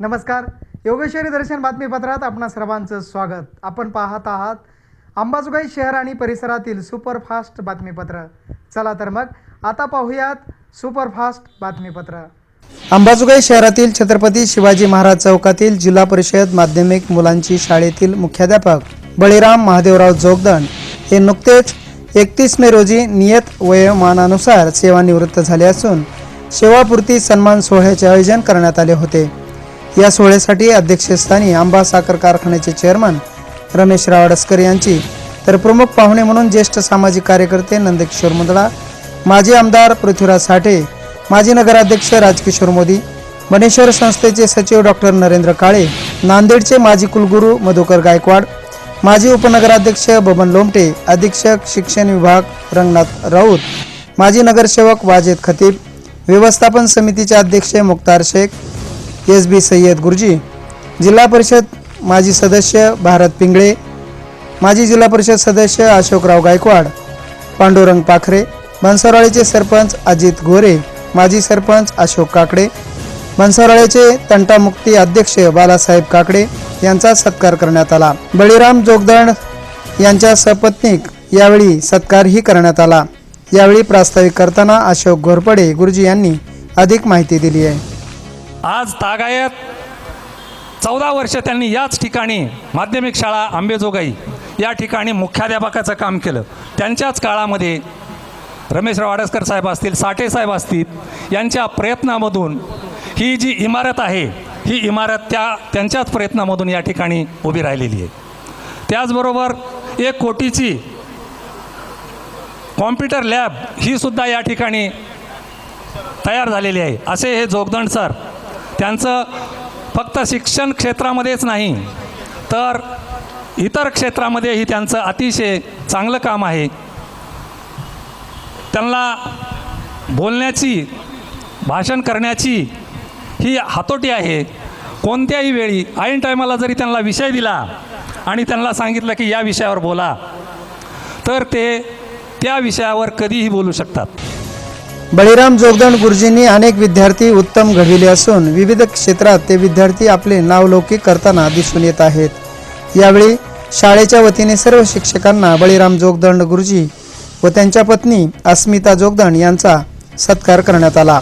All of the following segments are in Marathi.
नमस्कार. योगेश्वरी दर्शन बातमीपत्रात आपणा सर्वांचं स्वागत. आपण पाहत आहात अंबाजोगाई शहर आणि परिसरातील सुपरफास्ट बातमीपत्र. चला तर मग आता पाहूयात सुपरफास्ट बातमीपत्र. अंबाजोगाई शहरातील छत्रपती शिवाजी महाराज चौकातील जिल्हा परिषद माध्यमिक मुलांची शाळेतील मुख्याध्यापक बळीराम महादेवराव जोगदंड हे नुकतेच एकतीस मे रोजी नियत वयोमानानुसार सेवानिवृत्त झाले असून सेवापूर्ती सन्मान सोहळ्याचे आयोजन करण्यात आले होते. या सोहळ्यासाठी अध्यक्षस्थानी आंबा साखर कारखान्याचे चेअरमन रमेश रावडसकर यांची तर प्रमुख पाहुणे म्हणून ज्येष्ठ सामाजिक कार्यकर्ते नंदकिशोर मुंदडा माजी आमदार पृथ्वीराज साठे माजी नगराध्यक्ष राजकिशोर मोदी बनेश्वर संस्थेचे सचिव डॉक्टर नरेंद्र काळे नांदेडचे माजी कुलगुरू मधुकर गायकवाड माजी उपनगराध्यक्ष बबन लोमटे अधीक्षक शिक्षण विभाग रंगनाथ राऊत माजी नगरसेवक वाजेद खतीब व्यवस्थापन समितीचे अध्यक्ष मुक्तार शेख एस बी सय्यद गुरुजी जिल्हा परिषद माजी सदस्य भारत पिंगळे माजी जिल्हा परिषद सदस्य अशोकराव गायकवाड पांडुरंग पाखरे बनसरवाडीचे सरपंच अजित गोरे माजी सरपंच अशोक काकडे बनसरवाडीचे तंटामुक्ती अध्यक्ष बालासाहेब काकडे यांचा सत्कार करण्यात आला. बळीराम जोगदण यांच्या सपत्नीक यावेळी सत्कारही करण्यात आला. यावेळी प्रास्ताविक करताना अशोक घोरपडे गुरुजी यांनी अधिक माहिती दिली आहे. आज तागायत चौदा वर्ष त्यांनी याच ठिकाणी माध्यमिक शाळा आंबेजोगाई या ठिकाणी मुख्याध्यापकाचं काम केलं. त्यांच्याच काळामध्ये रमेशराव आडसकर साहेब असतील साठे साहेब असतील यांच्या प्रयत्नामधून ही जी इमारत आहे ही इमारत त्या त्यांच्याच प्रयत्नामधून या ठिकाणी उभी राहिलेली आहे. त्याचबरोबर एक कोटीची कॉम्प्युटर लॅब ही सुद्धा या ठिकाणी तयार झालेली आहे. असे हे जोगदंड सर त्यांचं फक्त शिक्षण क्षेत्रामध्येच नाही तर इतर क्षेत्रामध्येही त्यांचं अतिशय चांगलं काम आहे. त्यांना बोलण्याची भाषण करण्याची ही हातोटी आहे. कोणत्याही वेळी ऐन टायमाला जरी त्यांना विषय दिला आणि त्यांना सांगितलं की या विषयावर बोला तर ते त्या विषयावर कधीही बोलू शकतात. बळीराम जोगदंड गुरुजींनी अनेक विद्यार्थी उत्तम घडविले असून विविध क्षेत्रात ते विद्यार्थी आपले नावलौकिक करताना दिसून येत आहेत. यावेळी शाळेच्या वतीने सर्व शिक्षकांना बळीराम जोगदंड गुरुजी व त्यांच्या पत्नी अस्मिता जोगदंड यांचा सत्कार करण्यात आला.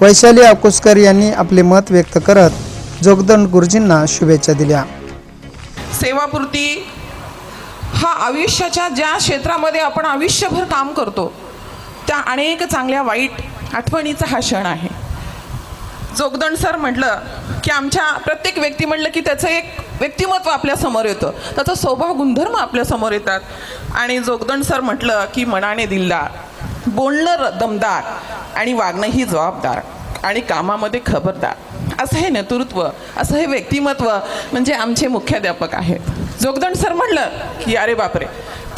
वैशाली आकुसकर यांनी आपले मत व्यक्त करत जोगदंड गुरुजींना शुभेच्छा दिल्या. सेवापूर्ती हा आयुष्याच्या ज्या क्षेत्रामध्ये आपण आयुष्यभर काम करतो त्या अनेक चांगल्या वाईट आठवणीचा हा क्षण आहे. जोगदंड सर म्हटलं की आमच्या प्रत्येक व्यक्ती म्हटलं की त्याचं एक व्यक्तिमत्व आपल्यासमोर येतं. त्याचा स्वभाव गुणधर्म आपल्यासमोर येतात. आणि जोगदंड सर म्हटलं की मनाने दिलदार बोलणं र- दमदार आणि वागणंही जबाबदार आणि कामामध्ये खबरदार. असं हे नेतृत्व असं हे व्यक्तिमत्व म्हणजे आमचे मुख्याध्यापक आहेत. जोगदंड सर म्हणलं की अरे बापरे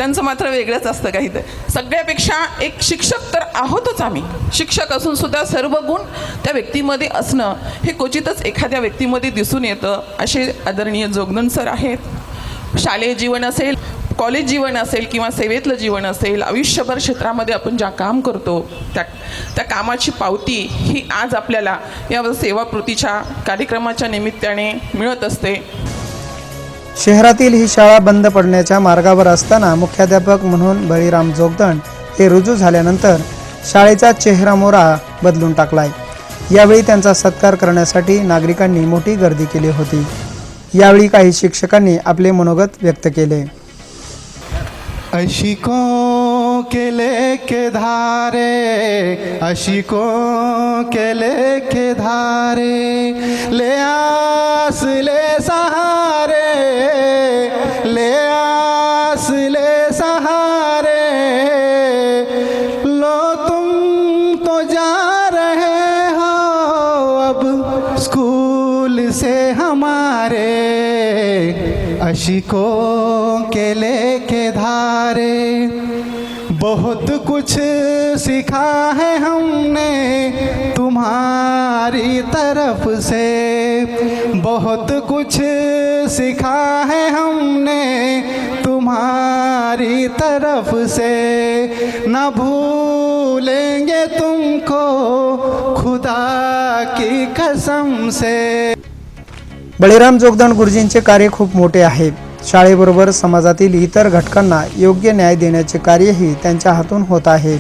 त्यांचं मात्र वेगळंच असतं काही तर सगळ्यापेक्षा एक शिक्षक तर आहोतच आम्ही. शिक्षक असून सुद्धा सर्व गुण त्या व्यक्तीमध्ये असणं हे क्वचितच एखाद्या व्यक्तीमध्ये दिसून येतं असे आदरणीय जोगदन सर आहेत. शालेय जीवन असेल कॉलेज जीवन असेल किंवा सेवेतलं जीवन असेल आयुष्यभर क्षेत्रामध्ये आपण ज्या काम करतो त्या त्या कामाची पावती ही आज आपल्याला या सेवाकृतीच्या कार्यक्रमाच्या निमित्ताने मिळत असते. शहरातील ही शाळा बंद पडण्याच्या मार्गावर असताना मुख्याध्यापक म्हणून बळीराम जोगदंड हे रुजू झाल्यानंतर शाळेचा चेहरा मोरा बदलून टाकलाय. यावेळी त्यांचा सत्कार करण्यासाठी नागरिकांनी मोठी गर्दी केली होती. यावेळी काही शिक्षकांनी आपले मनोगत व्यक्त केले. ऐशिका के लेके धारे अशिकों के लेके धारे, ले आस, ले सहारे, ले आस, ले सहारे। लो, तुम तो जा रहे हो अब स्कूल से हमारे अशिकों के लेके धारे। बहुत कुछ सीखा है हमने तुम्हारी तरफ से। बहुत कुछ सीखा है हमने तुम्हारी तरफ से। न भूलेंगे तुमको खुदा की कसम से। बळीराम जोगदान गुरुजींचे कार्य खूप मोठे आहे. शाळेबरोबर समाजातील इतर घटकांना योग्य न्याय देण्याचे कार्यही त्यांच्या हातून होत आहे.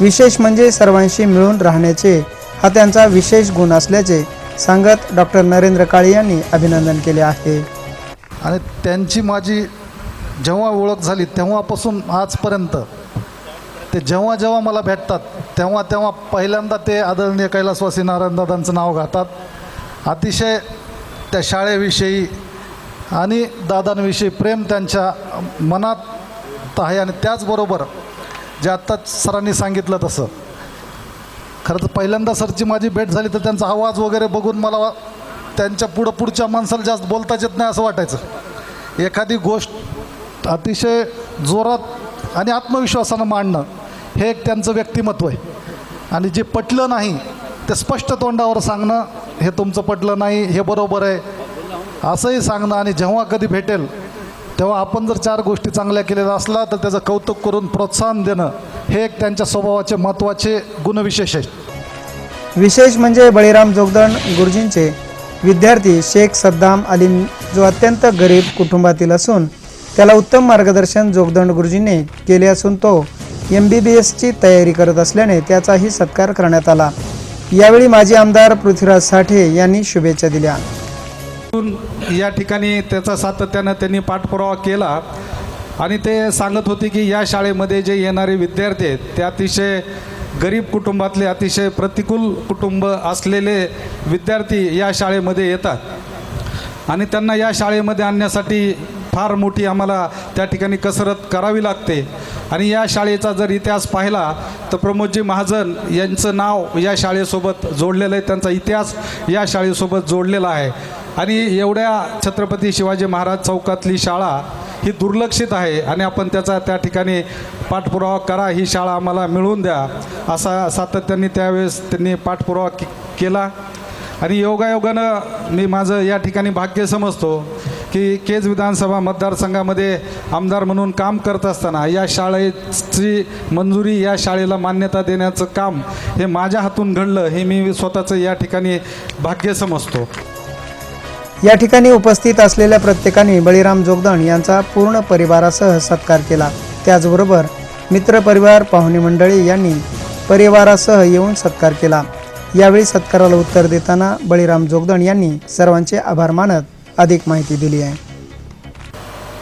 विशेष म्हणजे सर्वांशी मिळून राहण्याचे हा त्यांचा विशेष गुण असल्याचे सांगत डॉक्टर नरेंद्र काळे यांनी अभिनंदन केले आहे. आणि त्यांची माझी जेव्हा ओळख झाली तेव्हापासून आजपर्यंत ते जेव्हा जेव्हा मला भेटतात तेव्हा तेव्हा पहिल्यांदा ते आदरणीय कैलासवासी नारायणदादांचं नाव घातात अतिशय त्या शाळेविषयी आणि दादांविषयी प्रेम त्यांच्या मनात आहे आणि त्याचबरोबर जे आत्ताच सरांनी सांगितलं तसं. खरं तर पहिल्यांदा सरची माझी भेट झाली तर त्यांचा आवाज वगैरे बघून मला त्यांच्या पुढं पुढच्या माणसाला जास्त बोलताच येत नाही असं वाटायचं. एखादी गोष्ट अतिशय जोरात आणि आत्मविश्वासानं मांडणं हे एक त्यांचं व्यक्तिमत्व आहे. आणि जे पटलं नाही ते स्पष्ट तोंडावर सांगणं हे तुमचं पटलं नाही हे बरोबर आहे. असंही सांगणं आणि जेव्हा कधी भेटेल तेव्हा आपण जर चार गोष्टी चांगल्या केलेल्या असला तर त्याचं कौतुक करून प्रोत्साहन देणं हे एक त्यांच्या स्वभावाचे महत्त्वाचे गुणविशेष आहे. विशेष म्हणजे बळीराम जोगदंड गुरुजींचे विद्यार्थी शेख सद्दाम अलीम जो अत्यंत गरीब कुटुंबातील असून त्याला उत्तम मार्गदर्शन जोगदंड गुरुजींनी केले असून तो एम बी बी एसची तयारी करत असल्याने त्याचाही सत्कार करण्यात आला. यावेळी माजी आमदार पृथ्वीराज साठे यांनी शुभेच्छा दिल्या. या ठिकाणी त्याचा सातत्यानं त्यांनी पाठपुरावा केला आणि ते सांगत होते की या शाळेमध्ये जे येणारे विद्यार्थी आहेत ते अतिशय गरीब कुटुंबातले अतिशय प्रतिकूल कुटुंब असलेले विद्यार्थी या शाळेमध्ये येतात. आणि त्यांना या शाळेमध्ये आणण्यासाठी फार मोठी आम्हाला त्या ठिकाणी कसरत करावी लागते. आणि या शाळेचा जर इतिहास पाहिला तर प्रमोदजी महाजन यांचं नाव या शाळेसोबत जोडलेलं आहे त्यांचा इतिहास या शाळेसोबत जोडलेला आहे. आणि एवढ्या छत्रपती शिवाजी महाराज चौकातली शाळा ही दुर्लक्षित आहे आणि आपण त्याचा त्या ठिकाणी पाठपुरावा करा ही शाळा आम्हाला मिळवून द्या असा सातत्याने त्यावेळेस त्यांनी पाठपुरावा के केला. आणि योगायोगानं मी माझं या ठिकाणी भाग्य समजतो की केज विधानसभा मतदारसंघामध्ये आमदार म्हणून काम करत असताना या शाळेची मंजुरी या शाळेला मान्यता देण्याचं काम हे माझ्या हातून घडलं हे मी स्वतःचं या ठिकाणी भाग्य समजतो. या ठिकाणी उपस्थित असलेल्या प्रत्येकाने बळीराम जोगदण यांचा पूर्ण परिवारासह सत्कार केला. त्याचबरोबर मित्रपरिवार पाहुणे मंडळी यांनी परिवारासह येऊन सत्कार केला. यावेळी सत्काराला उत्तर देताना बळीराम जोगदण यांनी सर्वांचे आभार मानत अधिक माहिती दिली आहे.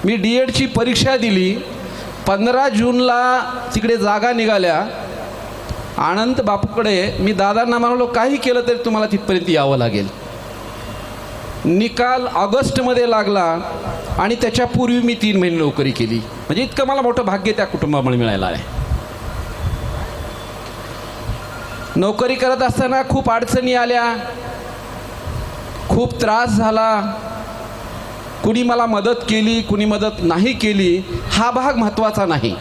मी डी एडची परीक्षा दिली. पंधरा जूनला तिकडे जागा निघाल्या. आनंद बापूकडे मी दादांना म्हणालो काही केलं तरी तुम्हाला तिथपर्यंत यावं लागेल. निकाल ऑगस्टमध्ये लागला आणि त्याच्यापूर्वी मी तीन महिने नोकरी केली. म्हणजे इतकं मला मोठं भाग्य त्या कुटुंबामुळे मिळालं आहे नोकरी करत असताना खूप अडचणी आल्या. खूप त्रास झाला. कुणी मला मदत केली कुणी मदत नाही केली हा भाग महत्त्वाचा नाही.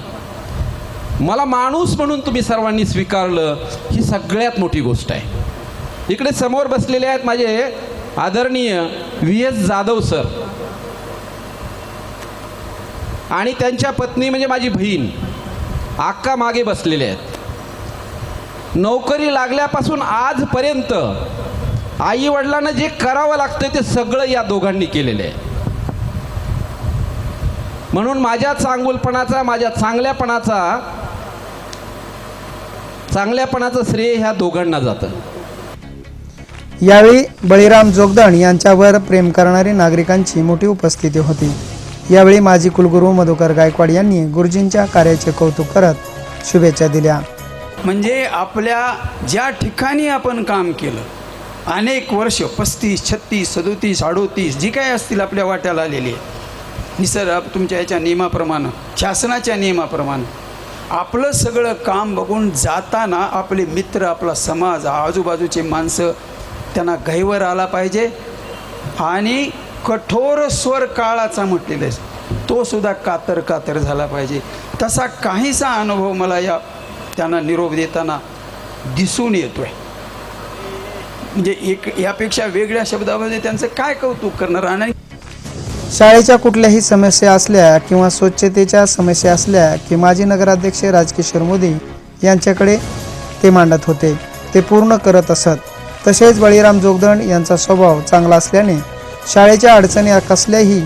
मला माणूस म्हणून तुम्ही सर्वांनी स्वीकारलं ही सगळ्यात मोठी गोष्ट आहे. इकडे समोर बसलेले आहेत माझे आदरणीय व्ही एस जाधव सर आणि त्यांच्या पत्नी म्हणजे माझी बहीण आक्का मागे बसलेले आहेत. नोकरी लागल्यापासून आजपर्यंत आई वडिलांना जे करावं लागतं ते सगळं या दोघांनी केलेलं आहे. म्हणून माझ्या चांगुलपणाचा माझ्या चांगल्यापणाचा चांगल्यापणाचं श्रेय ह्या दोघांना जातं. यावेळी बळीराम जोगदण यांच्यावर प्रेम करणारी नागरिकांची मोठी उपस्थिती होती. यावेळी माजी कुलगुरू मधुकर गायकवाड यांनी गुरुजींच्या कार्याचे कौतुक करत शुभेच्छा दिल्या. म्हणजे आपल्या ज्या ठिकाणी आपण काम केलं अनेक वर्ष पस्तीस छत्तीस सदोतीस अडोतीस जी काय असतील आपल्या वाट्याला आलेली आहे निसर्ग तुमच्या याच्या नियमाप्रमाणे शासनाच्या नियमाप्रमाणे. आपलं सगळं काम बघून जाताना आपले मित्र आपला समाज आजूबाजूचे माणसं त्यांना घाईवर आला पाहिजे. आणि कठोर स्वर काळाचा म्हटलेला. आहे तो सुद्धा कातर कातर झाला पाहिजे. तसा काहीसा अनुभव मला या त्यांना निरोप देताना दिसून येतो आहे म्हणजे एक यापेक्षा वेगळ्या शब्दामध्ये त्यांचं काय कौतुक करणार? आणि शाळेच्या कुठल्याही समस्या असल्या किंवा स्वच्छतेच्या समस्या असल्या की माजी नगराध्यक्ष राजकिशोर मोदी यांच्याकडे ते मांडत होते. ते पूर्ण करत असत. तसेच बळीराम जोगदंड यांचा स्वभाव चांगला असल्याने शाळेच्या अडचणी कसल्याही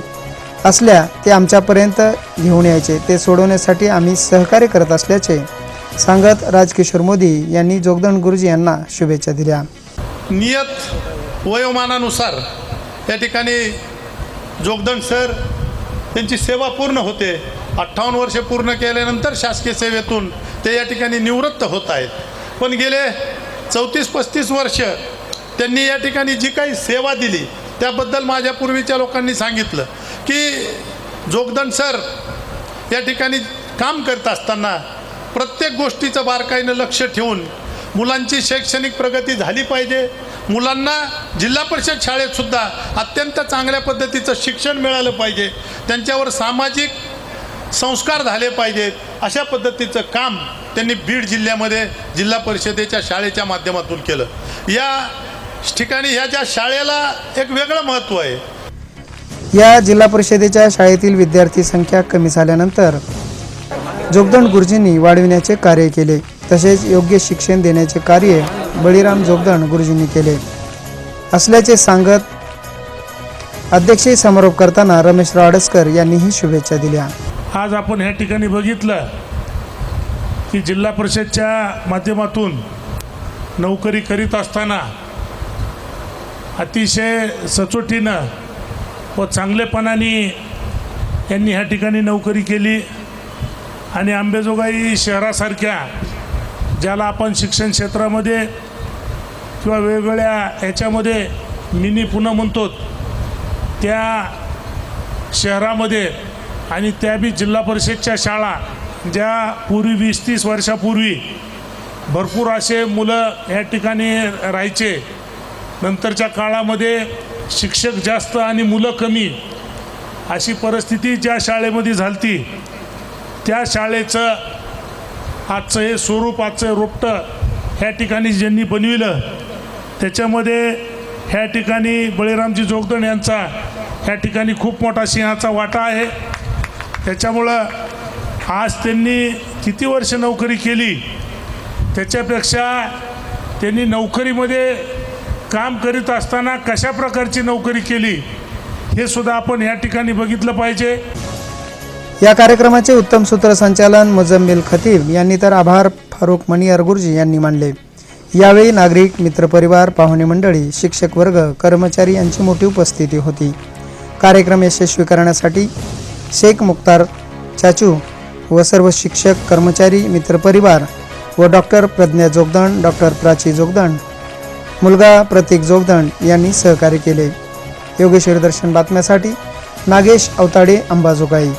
असल्या ते आमच्यापर्यंत घेऊन यायचे. ते सोडवण्यासाठी आम्ही सहकार्य करत असल्याचे सांगत राजकिशोर मोदी यांनी जोगदंड गुरुजी यांना शुभेच्छा दिल्या. नियत वयोमानानुसार त्या ठिकाणी जोगदंड सर त्यांची सेवा पूर्ण होते. अठ्ठावन्न वर्षे पूर्ण केल्यानंतर शासकीय सेवेतून ते या ठिकाणी निवृत्त होत आहेत. पण गेले चौतीस पस्तीस वर्ष त्यांनी या ठिकाणी जी काही सेवा दिली त्याबद्दल माझ्या पूर्वीच्या लोकांनी सांगितलं की जोगदंड सर या ठिकाणी काम करत असताना प्रत्येक गोष्टीचं बारकाईनं लक्ष ठेवून मुलांची शैक्षणिक प्रगती झाली पाहिजे. मुलांना जिल्हा परिषद शाळेतसुद्धा अत्यंत चांगल्या पद्धतीचं शिक्षण मिळालं पाहिजे. त्यांच्यावर सामाजिक संस्कार झाले पाहिजेत अशा पद्धतीचं काम त्यांनी बीड जिल्ह्यामध्ये जिल्हा परिषदेच्या शाळेच्या माध्यमातून केलं. या ठिकाणी ह्या ज्या शाळेला एक वेगळं महत्त्व आहे. या जिल्हा परिषदेच्या शाळेतील विद्यार्थी संख्या कमी झाल्यानंतर जोगदंड गुरुजींनी वाढविण्याचे कार्य केले. तसेच योग्य शिक्षण देण्याचे कार्य बळीराम जोगदंड गुरुजींनी केले. असल्याचे सांगत अध्यक्षीय समारोप करताना रमेशराव राडसकर यांनीही शुभेच्छा दिल्या. आज आपण ह्या ठिकाणी बघितलं की जिल्हा परिषदच्या माध्यमातून नोकरी करीत असताना अतिशय सचोटीनं व चांगलेपणाने यांनी ह्या ठिकाणी नोकरी केली. आणि आंबेजोगाई शहरासारख्या ज्याला आपण शिक्षण क्षेत्रामध्ये किंवा वेगवेगळ्या ह्याच्यामध्ये मिनी पुणे म्हणतो त्या शहरामध्ये आणि त्या बी जिल्हा परिषदच्या शाळा ज्या पूर्वी वीस तीस वर्षापूर्वी भरपूर असे मुलं या ठिकाणी राहायचे. नंतरच्या काळामध्ये शिक्षक जास्त आणि मुलं कमी अशी परिस्थिती ज्या शाळेमध्ये झालती त्या शाळेचं आजचं हे स्वरूप आजचं रोपटं ह्या ठिकाणी ज्यांनी बनविलं त्याच्यामध्ये ह्या ठिकाणी बळीरामजी जोगदण यांचा ह्या ठिकाणी खूप मोठा सिंहाचा वाटा आहे. त्याच्यामुळं आज त्यांनी किती वर्ष नोकरी केली त्याच्यापेक्षा त्यांनी नोकरीमध्ये काम करीत असताना कशा प्रकारची नोकरी केली हे सुद्धा आपण या ठिकाणी बघितलं पाहिजे. या कार्यक्रमाचे उत्तम सूत्रसंचालन मुजम्मिल खतीब यांनी तर आभार फारुख मणी गुरुजी यांनी मानले. यावेळी नागरिक मित्रपरिवार पाहुणे मंडळी शिक्षक वर्ग कर्मचारी यांची मोठी उपस्थिती होती. कार्यक्रम यशस्वी करण्यासाठी शेख मुख्तार चाचू व सर्व शिक्षक कर्मचारी मित्रपरिवार व डॉक्टर प्रज्ञा जोगदंड डॉक्टर प्राची जोगदंड मुलगा प्रतीक जोगदंड यांनी सहकार्य केले. योगेश्वर दर्शन बातम्यासाठी नागेश अवताडे अंबाजोगाई.